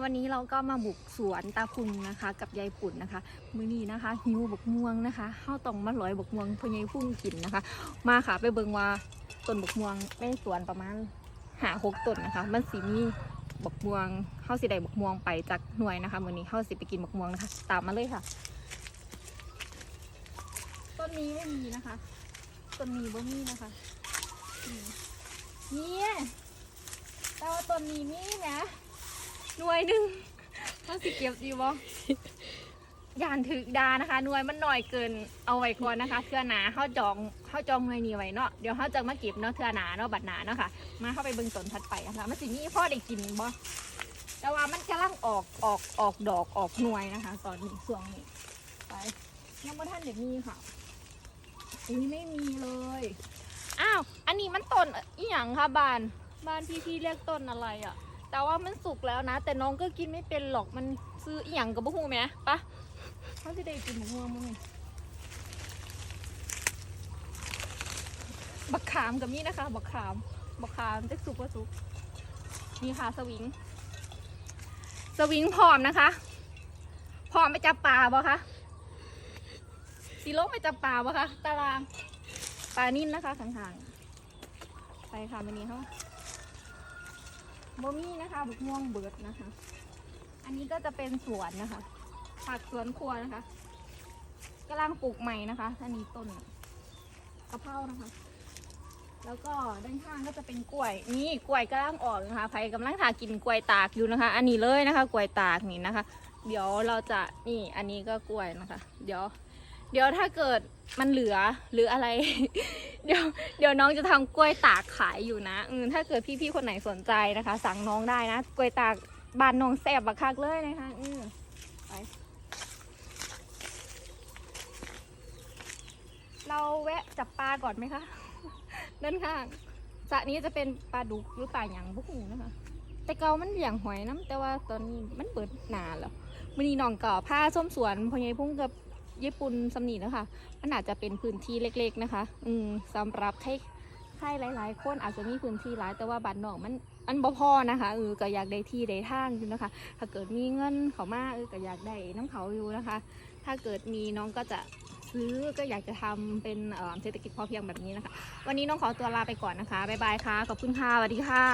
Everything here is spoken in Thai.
วันนี้เราก็มาบุกสวนตาคุงนะคะ กับยายปุ่นนะคะ มือนี้นะคะหิวบกม่วงนะคะข้าวตองมาลอยบกม่วงพอยายพุ่งกินนะคะ มาค่ะไปเบิงว่าต้นบกม่วงในสวนประมาณหาหกต้นนะคะ มันสีมีบกม่วงข้าวสิได้บกม่วงไปจากหน่วยนะคะมือนี้ข้าวสิไปกินบกม่วงนะคะ ตามมาเลยค่ะ ต้นนี้ไม่มีนะคะต้นนี้บ่มีนะคะนี่แต่ว่าต้นนี้มีนะ หน่วยหนึ่งเข้าสิเก็บดีบ่ยานถึกดานะคะหน่วยมันหน่อยเกินเอาไว้ก่อนนะคะเทื่อหนาเขาจองเขาจองหน่วยนี้ไว้เนาะเดี๋ยวเขาจะมาเก็บเนาะเทื่อหนาเนาะบัดหนาเนาะค่ะ มาเข้าไปเบิ่งต้นถัดไปนะคะมันสิมีพ่อได้กินบ่แต่ว่ามันกำลังออกออกออกดอกออกหน่วยนะคะ ตอนนี้ช่วงนี้ไปยังบ่ท่านเดี๋ยวมีค่ะอุ้ยไม่มีเลยอ้าวอันนี้มันต้นอีหยังคะบานบานพี่พี่เรียกต้นอะไรอะ่ะ แต่ว่ามันสุกแล้วนะ แต่น้องก็กินไม่เป็นหรอกมันซื้ออีหยังกับบุ้งไหมปะเขาจะได้กินมะม่วงมั้งบักขามกับนี่นะคะบักขามบักขามจะสุกว่าสุกนี่ค่ะสวิง สวิงพร้อมนะคะพร้อมไปจับปลาบ่คะสีโลงไปจับปลาบ่คะตารางปลานิ่นนะคะข้างๆไปค่ะวันนี้เขา บ่มีนะคะบักม่วงเบิดนะคะ อันนี้ก็จะเป็นสวนนะคะ ผักสวนครัวนะคะกำลังปลูกใหม่นะคะอันนี้ต้นกะเพรานะคะ แล้วก็ด้านข้างก็จะเป็นกล้วย นี่กล้วยกำลังออกนะคะใครกำลังทากินกล้วยตากอยู่นะคะ อันนี้เลยนะคะ กล้วยตากนี่นะคะ เดี๋ยวเราจะนี่อันนี้ก็กล้วยนะคะ เดี๋ยว เดี๋ยวถ้าเกิดมันเหลือหรืออะไร เดี๋ยวเดี๋ยวน้องจะทำกล้วยตากขายอยู่นะอืถ้าเกิดพี่ๆคนไหนสนใจนะคะ สั่งน้องได้นะกล้วยตากบานน้องแสบบักคักเลยนะคะ อืมเราแวะจับปลาก่อนไหมคะด้านข้างสระนี้จะเป็นปลาดุกหรือปลาหยังพวกหูนะคะ แต่เกามันอย่างหอยน้ำแต่ว่าตอนนี้มันเปิดหนาแล้วมันนี้น้องก่อผ้าส้มสวนพอใหญพุ่งกับ ญี่ปุ่นสำนีนะคะมันอาจจะเป็นพื้นที่เล็ก ๆนะคะ อืมสำหรับใครใครหลาย ๆ คนอาจจะมีพื้นที่หลายแต่ว่าบ้านนอกมันอันบ่พอนะคะเออก็อยากได้ที่ได้ทางอยู่นะคะ ถ้าเกิดมีเงินเขามาเออก็อยากได้น้ำเขาอยู่นะคะ ถ้าเกิดมีน้องก็จะซื้อก็อยากจะทำเป็นอ่อเศรษฐกิจพอเพียงแบบนี้นะคะ วันนี้น้องขอตัวลาไปก่อนนะคะบ๊ายบายค่ะขอบคุณค่ะสวัสดีค่ะ